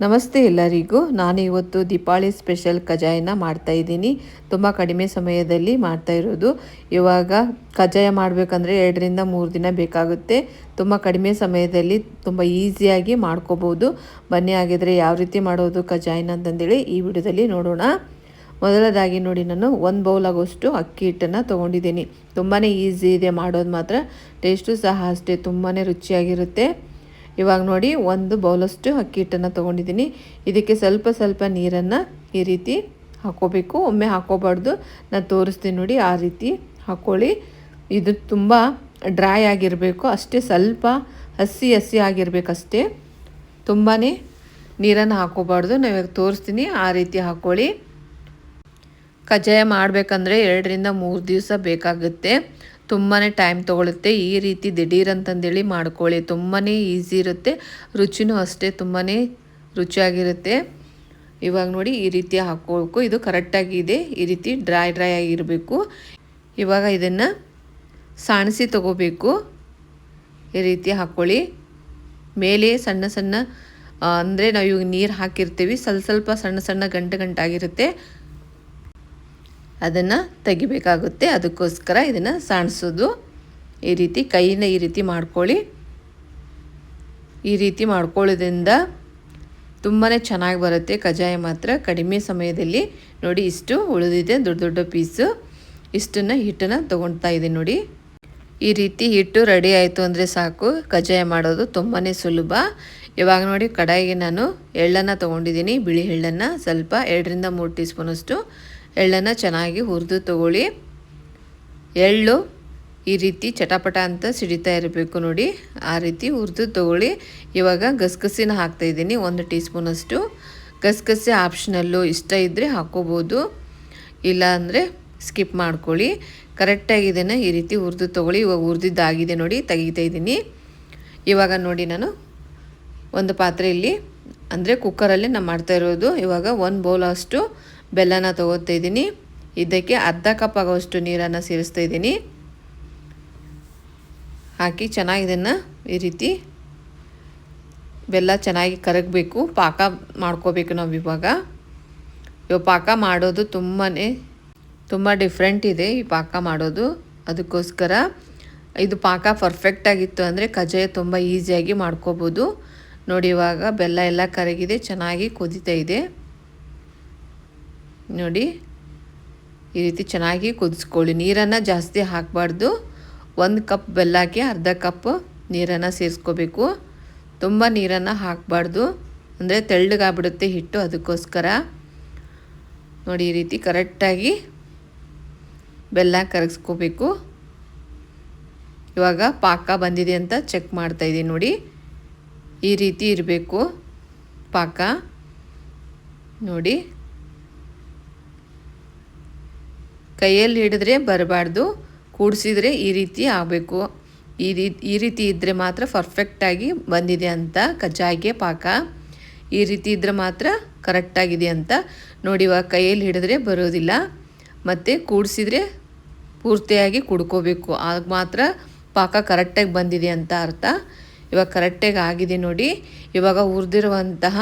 ನಮಸ್ತೆ ಎಲ್ಲರಿಗೂ. ನಾನು ಇವತ್ತು ದೀಪಾವಳಿ ಸ್ಪೆಷಲ್ ಕಜಾಯನ ಮಾಡ್ತಾ ಇದ್ದೀನಿ. ತುಂಬ ಕಡಿಮೆ ಸಮಯದಲ್ಲಿ ಮಾಡ್ತಾ ಇರೋದು. ಇವಾಗ ಕಜಾಯ ಮಾಡಬೇಕಂದ್ರೆ ಎರಡರಿಂದ ಮೂರು ದಿನ ಬೇಕಾಗುತ್ತೆ. ತುಂಬ ಕಡಿಮೆ ಸಮಯದಲ್ಲಿ ತುಂಬ ಈಸಿಯಾಗಿ ಮಾಡ್ಕೋಬೋದು. ಬನ್ನಿ ಆಗಿದ್ರೆ ಯಾವ ರೀತಿ ಮಾಡೋದು ಕಜಾಯನ ಅಂತಂದೇಳಿ ಈ ವಿಡಿಯೋದಲ್ಲಿ ನೋಡೋಣ. ಮೊದಲದಾಗಿ ನೋಡಿ, ನಾನು ಒಂದು ಬೌಲ್ ಆಗೋಷ್ಟು ಅಕ್ಕಿ ಹಿಟ್ಟನ್ನು ತೊಗೊಂಡಿದ್ದೀನಿ. ತುಂಬಾ ಈಸಿ ಇದೆ ಮಾಡೋದು ಮಾತ್ರ. ಟೇಸ್ಟು ಸಹ ಅಷ್ಟೇ ತುಂಬಾ ರುಚಿಯಾಗಿರುತ್ತೆ. ಇವಾಗ ನೋಡಿ ಒಂದು ಬೌಲಷ್ಟು ಅಕ್ಕಿ ಹಿಟ್ಟನ್ನು ತೊಗೊಂಡಿದ್ದೀನಿ. ಇದಕ್ಕೆ ಸ್ವಲ್ಪ ಸ್ವಲ್ಪ ನೀರನ್ನು ಈ ರೀತಿ ಹಾಕೋಬೇಕು. ಒಮ್ಮೆ ಹಾಕೋಬಾರ್ದು. ನಾನು ತೋರಿಸ್ತೀನಿ ನೋಡಿ ಆ ರೀತಿ ಹಾಕ್ಕೊಳ್ಳಿ ಇದು ತುಂಬ ಡ್ರೈ ಆಗಿರಬೇಕು. ಅಷ್ಟೇ ಸ್ವಲ್ಪ ಹಸಿ ಹಸಿ ಆಗಿರಬೇಕಷ್ಟೇ ತುಂಬಾ ನೀರನ್ನು ಹಾಕೋಬಾರ್ದು. ನಾವು ಇವಾಗ ತೋರಿಸ್ತೀನಿ ಆ ರೀತಿ ಹಾಕ್ಕೊಳ್ಳಿ ಕಜ್ಜಾಯ ಮಾಡಬೇಕಂದ್ರೆ ಎರಡರಿಂದ ಮೂರು ದಿವಸ ಬೇಕಾಗುತ್ತೆ. ತುಂಬಾ ಟೈಮ್ ತೊಗೊಳುತ್ತೆ. ಈ ರೀತಿ ದಿಢೀರ್ ಅಂತಂದೇಳಿ ಮಾಡ್ಕೊಳ್ಳಿ. ತುಂಬಾ ಈಸಿ ಇರುತ್ತೆ. ರುಚಿನೂ ಅಷ್ಟೇ ತುಂಬಾ ರುಚಿಯಾಗಿರುತ್ತೆ. ಇವಾಗ ನೋಡಿ ಈ ರೀತಿ ಹಾಕ್ಕೋಬೇಕು ಇದು ಕರೆಕ್ಟಾಗಿದೆ ಈ ರೀತಿ ಡ್ರೈ ಡ್ರೈ ಆಗಿರಬೇಕು. ಇವಾಗ ಇದನ್ನು ಸಾಣಿಸಿ ತಗೋಬೇಕು. ಈ ರೀತಿ ಹಾಕ್ಕೊಳ್ಳಿ. ಮೇಲೆ ಸಣ್ಣ ಸಣ್ಣ ಅಂದರೆ ನಾವು ಇವಾಗ ನೀರು ಹಾಕಿರ್ತೀವಿ. ಸ್ವಲ್ಪ ಸ್ವಲ್ಪ ಸಣ್ಣ ಸಣ್ಣ ಗಂಟು ಗಂಟಾಗಿರುತ್ತೆ. ಅದನ್ನು ತೆಗಿಬೇಕಾಗುತ್ತೆ. ಅದಕ್ಕೋಸ್ಕರ ಇದನ್ನು ಸಾಣಿಸೋದು. ಈ ರೀತಿ ಕೈಯಿಂದ ಈ ರೀತಿ ಮಾಡ್ಕೊಳ್ಳಿ. ಈ ರೀತಿ ಮಾಡ್ಕೊಳ್ಳೋದ್ರಿಂದ ತುಂಬಾ ಚೆನ್ನಾಗಿ ಬರುತ್ತೆ. ಕಜ್ಜಾಯ ಮಾತ್ರ ಕಡಿಮೆ ಸಮಯದಲ್ಲಿ ನೋಡಿ ಇಷ್ಟು ಉಳಿದಿದೆ, ದೊಡ್ಡ ದೊಡ್ಡ ಪೀಸು. ಇಷ್ಟನ್ನು ಹಿಟ್ಟನ್ನು ತೊಗೊಳ್ತಾ ಇದೆ ನೋಡಿ. ಈ ರೀತಿ ಹಿಟ್ಟು ರೆಡಿ ಆಯಿತು ಅಂದರೆ ಸಾಕು. ಕಜ್ಜಾಯ ಮಾಡೋದು ತುಂಬಾ ಸುಲಭ. ಇವಾಗ ನೋಡಿ ಕಡಾಯಿಗೆ ನಾನು ಎಳ್ಳನ್ನು ತೊಗೊಂಡಿದ್ದೀನಿ. ಬಿಳಿ ಎಳ್ಳನ್ನು ಸ್ವಲ್ಪ ಎರಡರಿಂದ ಮೂರು ಟೀ ಸ್ಪೂನಷ್ಟು ಎಳ್ಳನ್ನು ಚೆನ್ನಾಗಿ ಹುರಿದು ತಗೊಳ್ಳಿ. ಎಳ್ಳು ಈ ರೀತಿ ಚಟಪಟ ಅಂತ ಸಿಡಿತಾ ಇರಬೇಕು ನೋಡಿ. ಆ ರೀತಿ ಹುರಿದು ತಗೊಳ್ಳಿ. ಇವಾಗ ಗಸಗಸಿನ ಹಾಕ್ತಾಯಿದ್ದೀನಿ ಒಂದು ಟೀ ಸ್ಪೂನಷ್ಟು ಗಸಗಸೆ ಆಪ್ಷನಲ್ಲು ಇಷ್ಟ ಇದ್ದರೆ ಹಾಕ್ಕೋಬೋದು ಇಲ್ಲ ಅಂದರೆ ಸ್ಕಿಪ್ ಮಾಡ್ಕೊಳ್ಳಿ. ಕರೆಕ್ಟಾಗಿ ಇದನ್ನು ಈ ರೀತಿ ಹುರಿದು ತೊಗೊಳ್ಳಿ. ಇವಾಗ ಹುರಿದಿದ್ದಾಗಿದೆ ನೋಡಿ, ತೆಗಿತಾ ಇದ್ದೀನಿ. ಇವಾಗ ನೋಡಿ ನಾನು ಒಂದು ಪಾತ್ರೆಯಲ್ಲಿ, ಅಂದರೆ ಕುಕ್ಕರಲ್ಲಿ ನಾನು ಮಾಡ್ತಾ ಇರೋದು. ಇವಾಗ ಒಂದು ಬೌಲ್ ಅಷ್ಟು ಬೆಲ್ಲನ ತಗೋತಾ ಇದ್ದೀನಿ. ಇದಕ್ಕೆ ಅರ್ಧ ಕಪ್ ಆಗೋಷ್ಟು ನೀರನ್ನು ಸೇರಿಸ್ತಾ ಇದ್ದೀನಿ. ಹಾಕಿ ಚೆನ್ನಾಗಿ ಇದನ್ನು ಈ ರೀತಿ ಬೆಲ್ಲ ಚೆನ್ನಾಗಿ ಕರಗಬೇಕು. ಪಾಕ ಮಾಡ್ಕೋಬೇಕು ನಾವು ಇವಾಗ. ಇವಾಗ ಪಾಕ ಮಾಡೋದು ತುಂಬಾ ತುಂಬ ಡಿಫ್ರೆಂಟ್ ಇದೆ ಈ ಪಾಕ ಮಾಡೋದು. ಅದಕ್ಕೋಸ್ಕರ ಇದು ಪಾಕ ಪರ್ಫೆಕ್ಟಾಗಿತ್ತು ಅಂದರೆ ಕಜ್ಜಾಯ ತುಂಬ ಈಸಿಯಾಗಿ ಮಾಡ್ಕೋಬೋದು. ನೋಡಿ ಇವಾಗ ಬೆಲ್ಲ ಎಲ್ಲ ಕರಗಿದೆ, ಚೆನ್ನಾಗಿ ಕುದಿತಾ ಇದೆ. ನೋಡಿ, ಈ ರೀತಿ ಚೆನ್ನಾಗಿ ಕುದಿಸ್ಕೊಳ್ಳಿ. ನೀರನ್ನು ಜಾಸ್ತಿ ಹಾಕಬಾರ್ದು. ಒಂದು ಕಪ್ ಬೆಲ್ಲಕ್ಕೆ ಅರ್ಧ ಕಪ್ ನೀರನ್ನು ಸೇರಿಸ್ಕೋಬೇಕು. ತುಂಬ ನೀರನ್ನು ಹಾಕಬಾರ್ದು. ಅಂದರೆ ತೆಳ್ಳಗಾಗ್ಬಿಡುತ್ತೆ ಹಿಟ್ಟು ಅದಕ್ಕೋಸ್ಕರ. ನೋಡಿ, ಈ ರೀತಿ ಕರೆಕ್ಟಾಗಿ ಬೆಲ್ಲ ಕರಗಿಸ್ಕೋಬೇಕು. ಇವಾಗ ಪಾಕ ಬಂದಿದೆ ಅಂತ ಚೆಕ್ ಮಾಡ್ತಾಯಿದ್ದೀನಿ ನೋಡಿ. ಈ ರೀತಿ ಇರಬೇಕು ಪಾಕ. ನೋಡಿ ಕೈಯಲ್ಲಿ ಹಿಡಿದ್ರೆ ಬರಬಾರ್ದು, ಕೂಡಿಸಿದ್ರೆ ಈ ರೀತಿ ಆಗಬೇಕು. ಈ ರೀತಿ ಈ ರೀತಿ ಇದ್ದರೆ ಮಾತ್ರ ಪರ್ಫೆಕ್ಟಾಗಿ ಬಂದಿದೆ ಅಂತ ಕಜ್ಜಾಯಿಗೆ ಪಾಕ. ಈ ರೀತಿ ಇದ್ದರೆ ಮಾತ್ರ ಕರೆಕ್ಟಾಗಿದೆ ಅಂತ ನೋಡಿ, ಇವಾಗ ಕೈಯಲ್ಲಿ ಹಿಡಿದ್ರೆ ಬರೋದಿಲ್ಲ. ಮತ್ತು ಕೂಡಿಸಿದ್ರೆ ಪೂರ್ತಿಯಾಗಿ ಕುಡ್ಕೋಬೇಕು. ಆಗ ಮಾತ್ರ ಪಾಕ ಕರೆಕ್ಟಾಗಿ ಬಂದಿದೆ ಅಂತ ಅರ್ಥ. ಇವಾಗ ಕರೆಕ್ಟಾಗಿ ಆಗಿದೆ ನೋಡಿ. ಇವಾಗ ಹುರಿದಿರುವಂತಹ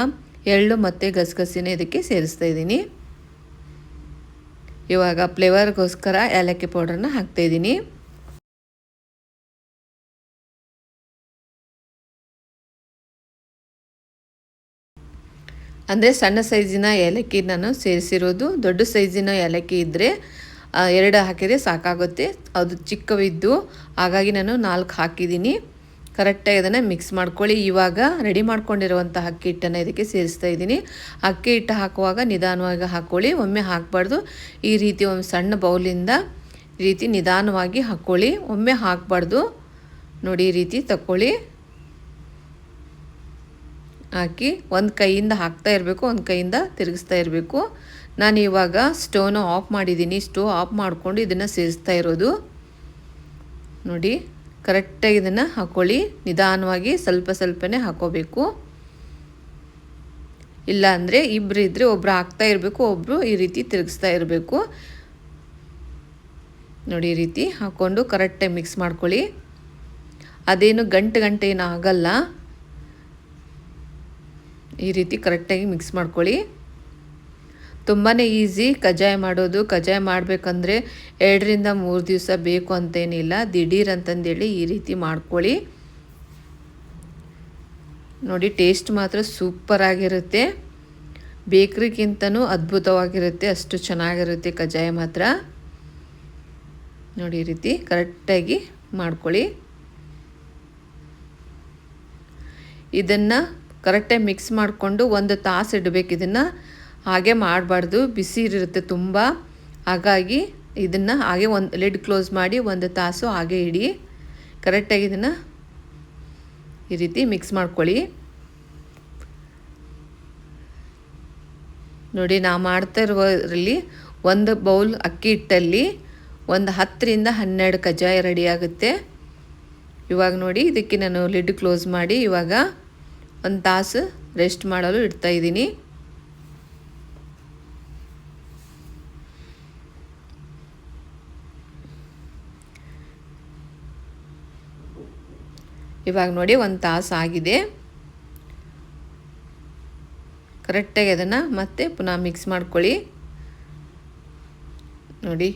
ಎಳ್ಳು ಮತ್ತು ಗಸಗಸಿನ ಇದಕ್ಕೆ ಸೇರಿಸ್ತಾ ಇದ್ದೀನಿ. ಇವಾಗ ಫ್ಲೇವರ್ಗೋಸ್ಕರ ಏಲಕ್ಕಿ ಪೌಡ್ರನ್ನ ಹಾಕ್ತಾಯಿದ್ದೀನಿ ಅಂದರೆ ಸಣ್ಣ ಸೈಜಿನ ಏಲಕ್ಕಿ ನಾನು ಸೇರಿಸಿರೋದು. ದೊಡ್ಡ ಸೈಜಿನ ಏಲಕ್ಕಿ ಇದ್ದರೆ ಎರಡು ಹಾಕಿದರೆ ಸಾಕಾಗುತ್ತೆ. ಅದು ಚಿಕ್ಕವಿದ್ದು, ಹಾಗಾಗಿ ನಾನು ನಾಲ್ಕು ಹಾಕಿದ್ದೀನಿ. ಕರೆಕ್ಟಾಗಿ ಇದನ್ನು ಮಿಕ್ಸ್ ಮಾಡ್ಕೊಳ್ಳಿ. ಇವಾಗ ರೆಡಿ ಮಾಡ್ಕೊಂಡಿರುವಂಥ ಅಕ್ಕಿ ಹಿಟ್ಟನ್ನು ಇದಕ್ಕೆ ಸೇರಿಸ್ತಾ ಇದ್ದೀನಿ. ಅಕ್ಕಿ ಹಿಟ್ಟು ಹಾಕುವಾಗ ನಿಧಾನವಾಗಿ ಹಾಕ್ಕೊಳ್ಳಿ ಒಮ್ಮೆ ಹಾಕಬಾರ್ದು. ಈ ರೀತಿ ಒಂದು ಸಣ್ಣ ಬೌಲಿಂದ ಈ ರೀತಿ ನಿಧಾನವಾಗಿ ಹಾಕ್ಕೊಳ್ಳಿ ಒಮ್ಮೆ ಹಾಕಬಾರ್ದು. ನೋಡಿ, ಈ ರೀತಿ ತಗೊಳ್ಳಿ ಹಾಕಿ ಒಂದು ಕೈಯಿಂದ ಹಾಕ್ತಾ ಇರಬೇಕು. ಒಂದು ಕೈಯಿಂದ ತಿರುಗಿಸ್ತಾ ಇರಬೇಕು. ನಾನು ಇವಾಗ ಸ್ಟೋವ್ನ ಆಫ್ ಮಾಡಿದ್ದೀನಿ. ಸ್ಟೋವ್ ಆಫ್ ಮಾಡಿಕೊಂಡು ಇದನ್ನು ಸೇರಿಸ್ತಾ ಇರೋದು. ನೋಡಿ. ಕರೆಕ್ಟಾಗಿ ಇದನ್ನು ಹಾಕ್ಕೊಳ್ಳಿ ನಿಧಾನವಾಗಿ ಸ್ವಲ್ಪ ಸ್ವಲ್ಪನೇ ಹಾಕೋಬೇಕು. ಇಲ್ಲ ಅಂದರೆ ಇಬ್ಬರು ಇದ್ದರೆ ಒಬ್ಬರು ಹಾಕ್ತಾ ಇರಬೇಕು ಒಬ್ಬರು ಈ ರೀತಿ ತಿರುಗಿಸ್ತಾ ಇರಬೇಕು. ನೋಡಿ ಈ ರೀತಿ ಹಾಕ್ಕೊಂಡು ಕರೆಕ್ಟಾಗಿ ಮಿಕ್ಸ್ ಮಾಡ್ಕೊಳ್ಳಿ. ಅದೇನು ಗಂಟೆ ಗಂಟೆ ಏನು ಆಗಲ್ಲ. ಈ ರೀತಿ ಕರೆಕ್ಟಾಗಿ ಮಿಕ್ಸ್ ಮಾಡ್ಕೊಳ್ಳಿ. ತುಂಬಾ ಈಸಿ ಕಜ್ಜಾಯ ಮಾಡೋದು. ಕಜ್ಜಾಯ ಮಾಡಬೇಕಂದ್ರೆ ಎರಡರಿಂದ ಮೂರು ದಿವಸ ಬೇಕು ಅಂತೇನಿಲ್ಲ. ದಿಢೀರ್ ಅಂತಂದೇಳಿ ಈ ರೀತಿ ಮಾಡ್ಕೊಳ್ಳಿ. ನೋಡಿ ಟೇಸ್ಟ್ ಮಾತ್ರ ಸೂಪರಾಗಿರುತ್ತೆ ಬೇಕ್ರಿಗಿಂತನೂ ಅದ್ಭುತವಾಗಿರುತ್ತೆ. ಅಷ್ಟು ಚೆನ್ನಾಗಿರುತ್ತೆ ಕಜ್ಜಾಯ ಮಾತ್ರ. ನೋಡಿ, ಈ ರೀತಿ ಕರೆಕ್ಟಾಗಿ ಮಾಡ್ಕೊಳ್ಳಿ. ಇದನ್ನು ಕರೆಕ್ಟಾಗಿ ಮಿಕ್ಸ್ ಮಾಡಿಕೊಂಡು ಒಂದು ತಾಸು ಇಡಬೇಕು. ಇದನ್ನು ಹಾಗೆ ಮಾಡಬಾರ್ದು, ಬಿಸಿ ಇರುತ್ತೆ ತುಂಬ. ಹಾಗಾಗಿ ಇದನ್ನು ಹಾಗೆ ಒಂದು ಲಿಡ್ ಕ್ಲೋಸ್ ಮಾಡಿ ಒಂದು ತಾಸು ಹಾಗೆ ಇಡಿ. ಕರೆಕ್ಟಾಗಿ ಇದನ್ನು ಈ ರೀತಿ ಮಿಕ್ಸ್ ಮಾಡ್ಕೊಳ್ಳಿ. ನೋಡಿ ನಾ ಮಾಡ್ತಾ ಇರೋದ್ರಲ್ಲಿ ಒಂದು ಬೌಲ್ ಅಕ್ಕಿ ಹಿಟ್ಟಲ್ಲಿ ಒಂದು ಹತ್ತರಿಂದ ಹನ್ನೆರಡು ಕಜ್ಜಾಯ ರೆಡಿ ಆಗುತ್ತೆ. ಇವಾಗ ನೋಡಿ, ಇದಕ್ಕೆ ನಾನು ಲಿಡ್ ಕ್ಲೋಸ್ ಮಾಡಿ ಇವಾಗ ಒಂದು ತಾಸು ರೆಸ್ಟ್ ಮಾಡಲು ಇಡ್ತಾ ಇವಾಗ ನೋಡಿ ಒಂದು ತಾಸು ಆಗಿದೆ. ಕರೆಕ್ಟಾಗಿ ಅದನ್ನು ಮತ್ತೆ ಪುನಃ ಮಿಕ್ಸ್ ಮಾಡ್ಕೊಳ್ಳಿ. ನೋಡಿ.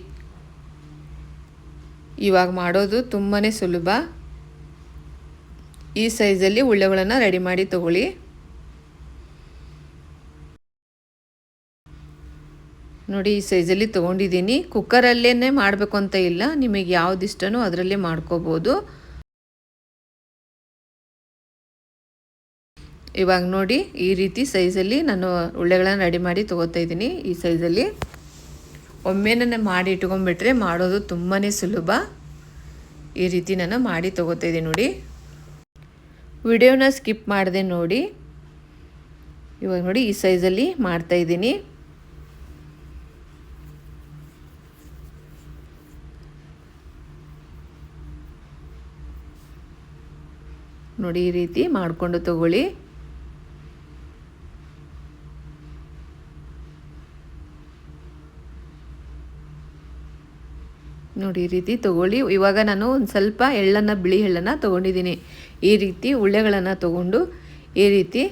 ಇವಾಗ ಮಾಡೋದು ತುಂಬಾ ಸುಲಭ. ಈ ಸೈಜಲ್ಲಿ ಉಳ್ಳೆಗಳನ್ನು ರೆಡಿ ಮಾಡಿ ತಗೊಳ್ಳಿ. ನೋಡಿ, ಈ ಸೈಜಲ್ಲಿ ತೊಗೊಂಡಿದ್ದೀನಿ. ಕುಕ್ಕರಲ್ಲೇ ಮಾಡಬೇಕು ಅಂತ ಇಲ್ಲ. ನಿಮಗೆ ಯಾವ್ದು ಇಷ್ಟನೋ ಅದರಲ್ಲೇ ಮಾಡ್ಕೋಬೋದು. ಇವಾಗ ನೋಡಿ ಈ ರೀತಿ ಸೈಜಲ್ಲಿ ನಾನು ಉಳ್ಳೆಗಳನ್ನು ರೆಡಿ ಮಾಡಿ ತೊಗೋತಾ ಇದ್ದೀನಿ. ಈ ಸೈಜಲ್ಲಿ ಒಮ್ಮೆನೇ ಮಾಡಿ ಇಟ್ಕೊಂಡ್ಬಿಟ್ರೆ ಮಾಡೋದು ತುಂಬಾ ಸುಲಭ. ಈ ರೀತಿ ನಾನು ಮಾಡಿ ತೊಗೋತಾ ಇದ್ದೀನಿ ನೋಡಿ. ವಿಡಿಯೋನ ಸ್ಕಿಪ್ ಮಾಡಿದೆ ನೋಡಿ. ಇವಾಗ ನೋಡಿ ಈ ಸೈಜಲ್ಲಿ ಮಾಡ್ತಾಯಿದ್ದೀನಿ ನೋಡಿ ಈ ರೀತಿ ಮಾಡಿಕೊಂಡು ತಗೊಳ್ಳಿ. ನೋಡಿ, ಈ ರೀತಿ ತೊಗೊಳ್ಳಿ. ಇವಾಗ ನಾನು ಒಂದು ಸ್ವಲ್ಪ ಎಳ್ಳನ್ನು, ಬಿಳಿ ಎಳ್ಳನ್ನು ತೊಗೊಂಡಿದ್ದೀನಿ. ಈ ರೀತಿ ಉಳ್ಳೆಗಳನ್ನು ತೊಗೊಂಡು ಈ ರೀತಿ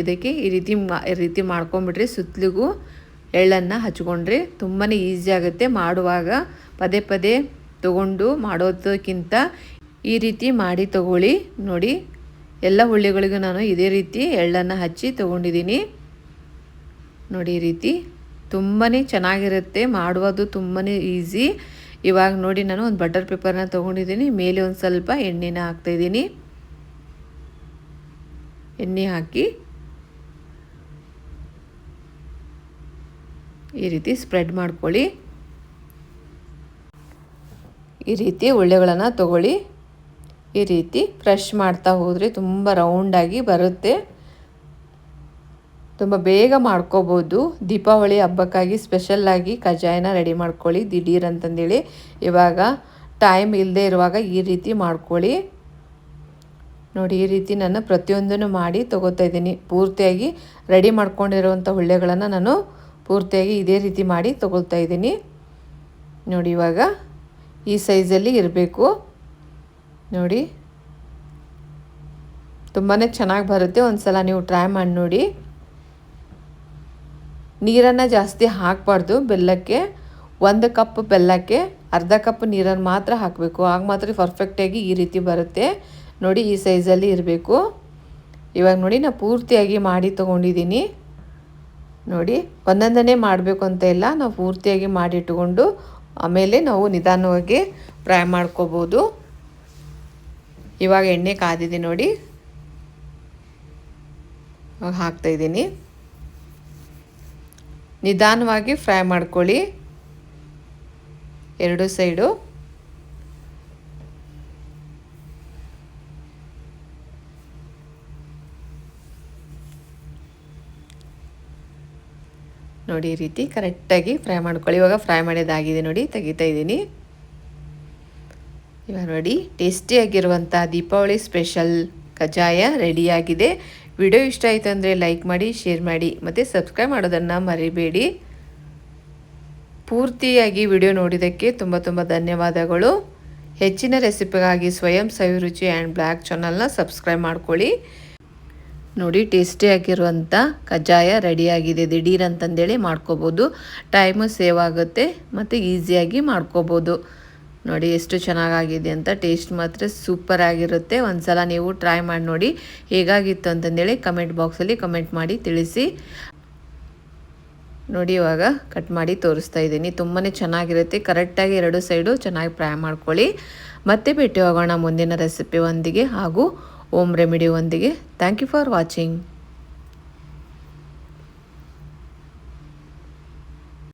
ಇದಕ್ಕೆ ಈ ರೀತಿ ಈ ರೀತಿ ಮಾಡ್ಕೊಂಬಿಡ್ರಿ ಸುತ್ತಲಿಗೂ ಎಳ್ಳನ್ನು ಹಚ್ಕೊಂಡ್ರಿ. ತುಂಬಾ ಈಸಿ ಆಗುತ್ತೆ ಮಾಡುವಾಗ. ಪದೇ ಪದೇ ತಗೊಂಡು ಮಾಡೋದಕ್ಕಿಂತ ಈ ರೀತಿ ಮಾಡಿ ತಗೊಳ್ಳಿ. ನೋಡಿ, ಎಲ್ಲ ಹುಳ್ಳಿಗಳಿಗೂ ನಾನು ಇದೇ ರೀತಿ ಎಳ್ಳನ್ನು ಹಚ್ಚಿ ತೊಗೊಂಡಿದ್ದೀನಿ. ನೋಡಿ, ಈ ರೀತಿ ತುಂಬಾ ಚೆನ್ನಾಗಿರುತ್ತೆ. ಮಾಡುವುದು ತುಂಬಾ ಈಸಿ. ಇವಾಗ ನೋಡಿ ನಾನು ಒಂದು ಬಟರ್ ಪೇಪರ್ನ ತೊಗೊಂಡಿದ್ದೀನಿ. ಮೇಲೆ ಒಂದು ಸ್ವಲ್ಪ ಎಣ್ಣೆನ ಹಾಕ್ತಾಯಿದ್ದೀನಿ ಎಣ್ಣೆ ಹಾಕಿ ಈ ರೀತಿ ಸ್ಪ್ರೆಡ್ ಮಾಡ್ಕೊಳ್ಳಿ. ಈ ರೀತಿ ಉಳ್ಳೆಗಳನ್ನು ತಗೊಳ್ಳಿ. ಈ ರೀತಿ ಫ್ರೆಶ್ ಮಾಡ್ತಾ ಹೋದರೆ ತುಂಬ ರೌಂಡಾಗಿ ಬರುತ್ತೆ. ತುಂಬ ಬೇಗ ಮಾಡ್ಕೋಬೋದು. ದೀಪಾವಳಿ ಹಬ್ಬಕ್ಕಾಗಿ ಸ್ಪೆಷಲ್ಲಾಗಿ ಕಜ್ಜಾಯನ ರೆಡಿ ಮಾಡ್ಕೊಳ್ಳಿ. ದಿಢೀರ್ ಅಂತಂದೇಳಿ ಇವಾಗ ಟೈಮ್ ಇಲ್ಲದೆ ಇರುವಾಗ ಈ ರೀತಿ ಮಾಡ್ಕೊಳ್ಳಿ. ನೋಡಿ, ಈ ರೀತಿ ನಾನು ಪ್ರತಿಯೊಂದನ್ನು ಮಾಡಿ ತೊಗೋತಾ ಇದ್ದೀನಿ. ಪೂರ್ತಿಯಾಗಿ ರೆಡಿ ಮಾಡ್ಕೊಂಡಿರುವಂಥ ಹುಳ್ಳೆಗಳನ್ನು ನಾನು ಪೂರ್ತಿಯಾಗಿ ಇದೇ ರೀತಿ ಮಾಡಿ ತೊಗೊಳ್ತಾ ಇದ್ದೀನಿ. ನೋಡಿ, ಇವಾಗ ಈ ಸೈಜಲ್ಲಿ ಇರಬೇಕು. ನೋಡಿ ತುಂಬಾ ಚೆನ್ನಾಗಿ ಬರುತ್ತೆ. ಒಂದು ಸಲ ನೀವು ಟ್ರೈ ಮಾಡಿ ನೋಡಿ. ನೀರನ್ನು ಜಾಸ್ತಿ ಹಾಕಬಾರ್ದು ಬೆಲ್ಲಕ್ಕೆ. ಒಂದು ಕಪ್ ಬೆಲ್ಲಕ್ಕೆ ಅರ್ಧ ಕಪ್ ನೀರನ್ನು ಮಾತ್ರ ಹಾಕಬೇಕು. ಆಗ ಮಾತ್ರ ಪರ್ಫೆಕ್ಟಾಗಿ ಈ ರೀತಿ ಬರುತ್ತೆ. ನೋಡಿ ಈ ಸೈಜಲ್ಲಿ ಇರಬೇಕು. ಇವಾಗ ನೋಡಿ ನಾನು ಪೂರ್ತಿಯಾಗಿ ಮಾಡಿ ತೊಗೊಂಡಿದ್ದೀನಿ. ನೋಡಿ ಒಂದೊಂದನೇ ಮಾಡಬೇಕು ಅಂತ ಇಲ್ಲ. ನಾವು ಪೂರ್ತಿಯಾಗಿ ಮಾಡಿಟ್ಟುಕೊಂಡು ಆಮೇಲೆ ನಾವು ನಿಧಾನವಾಗಿ ಫ್ರೈ ಮಾಡ್ಕೋಬೋದು. ಇವಾಗ ಎಣ್ಣೆ ಕಾದಿದೆ ನೋಡಿ. ಹಾಕ್ತಾಯಿದ್ದೀನಿ ನಿಧಾನವಾಗಿ ಫ್ರೈ ಮಾಡ್ಕೊಳ್ಳಿ. ಎರಡು ಸೈಡು. ನೋಡಿ ಈ ರೀತಿ ಕರೆಕ್ಟಾಗಿ ಫ್ರೈ ಮಾಡ್ಕೊಳ್ಳಿ. ಇವಾಗ ಫ್ರೈ ಮಾಡಿದಾಗಿದೆ ನೋಡಿ, ತೆಗಿತಾ ಇದ್ದೀನಿ. ಇವಾಗ ನೋಡಿ ಟೇಸ್ಟಿಯಾಗಿರುವಂಥ ದೀಪಾವಳಿ ಸ್ಪೆಷಲ್ ಕಜ್ಜಾಯ ರೆಡಿಯಾಗಿದೆ. ವಿಡಿಯೋ ಇಷ್ಟ ಆಯಿತು ಅಂದರೆ ಲೈಕ್ ಮಾಡಿ ಶೇರ್ ಮಾಡಿ ಮತ್ತು ಸಬ್ಸ್ಕ್ರೈಬ್ ಮಾಡೋದನ್ನು ಮರಿಬೇಡಿ. ಪೂರ್ತಿಯಾಗಿ ವಿಡಿಯೋ ನೋಡಿದ್ದಕ್ಕೆ ತುಂಬ ತುಂಬ ಧನ್ಯವಾದಗಳು. ಹೆಚ್ಚಿನ ರೆಸಿಪಿಗಾಗಿ ಸ್ವಯಂ ಸವಿರುಚಿ ಆ್ಯಂಡ್ ಬ್ಲ್ಯಾಕ್ ಚಾನಲ್ನ ಸಬ್ಸ್ಕ್ರೈಬ್ ಮಾಡ್ಕೊಳ್ಳಿ. ನೋಡಿ ಟೇಸ್ಟಿಯಾಗಿರುವಂಥ ಕಜ್ಜಾಯ ರೆಡಿಯಾಗಿದೆ ದಿಢೀರ್ ಅಂತಂದೇಳಿ ಮಾಡ್ಕೋಬೋದು. ಟೈಮು ಸೇವ್ ಆಗುತ್ತೆ ಮತ್ತು ಈಸಿಯಾಗಿ ಮಾಡ್ಕೋಬೋದು. ನೋಡಿ ಎಷ್ಟು ಚೆನ್ನಾಗಾಗಿದೆ ಅಂತ ಟೇಸ್ಟ್ ಮಾತ್ರ ಸೂಪರ್ ಆಗಿರುತ್ತೆ. ಒಂದ್ಸಲ ನೀವು ಟ್ರೈ ಮಾಡಿ ನೋಡಿ ಹೇಗಾಗಿತ್ತು ಅಂತಂದೇಳಿ ಕಮೆಂಟ್ ಬಾಕ್ಸಲ್ಲಿ ಕಮೆಂಟ್ ಮಾಡಿ ತಿಳಿಸಿ. ನೋಡಿ ಇವಾಗ ಕಟ್ ಮಾಡಿ ತೋರಿಸ್ತಾ ಇದ್ದೀನಿ. ತುಂಬಾ ಚೆನ್ನಾಗಿರುತ್ತೆ. ಕರೆಕ್ಟಾಗಿ ಎರಡು ಸೈಡು ಚೆನ್ನಾಗಿ ಫ್ರೈ ಮಾಡ್ಕೊಳ್ಳಿ. ಮತ್ತೆ ಭೇಟಿ ಹೋಗೋಣ ಮುಂದಿನ ರೆಸಿಪಿ ಒಂದಿಗೆ ಹಾಗೂ ಓಮ್ ರೆಮಿಡಿ ಒಂದಿಗೆ. Thank you for watching.